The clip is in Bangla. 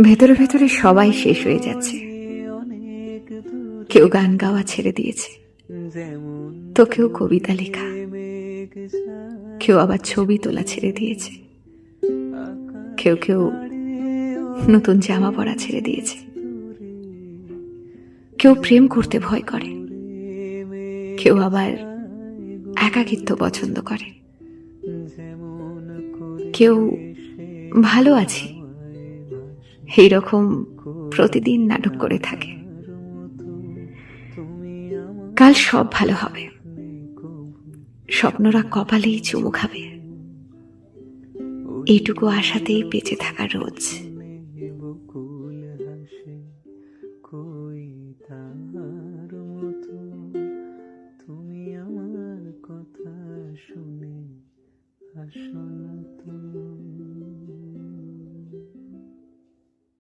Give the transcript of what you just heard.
ভেতরে ভেতরে সবাই শেষ হয়ে যাচ্ছে। কেউ গান গাওয়া ছেড়ে দিয়েছে। তো কেউ কবিতা লেখা। কেউ আবার ছবি তোলা ছেড়ে দিয়েছে। কেউ কেউ নতুন জামা পরা ছেড়ে দিয়েছে। কেউ প্রেম করতে ভয় করে। কেউ আবার একাকিত্ব পছন্দ করে। কেউ ভালো আছি। এই রকম প্রতিদিন নাটক করে থাকে। কাল সব ভালো হবে। স্বপ্নরা কপালেই চুমু খাবে। এইটুকু আশাতেই বেঁচে থাকা রোজ। তুমি আমার কথা শুনে আসো তুমি।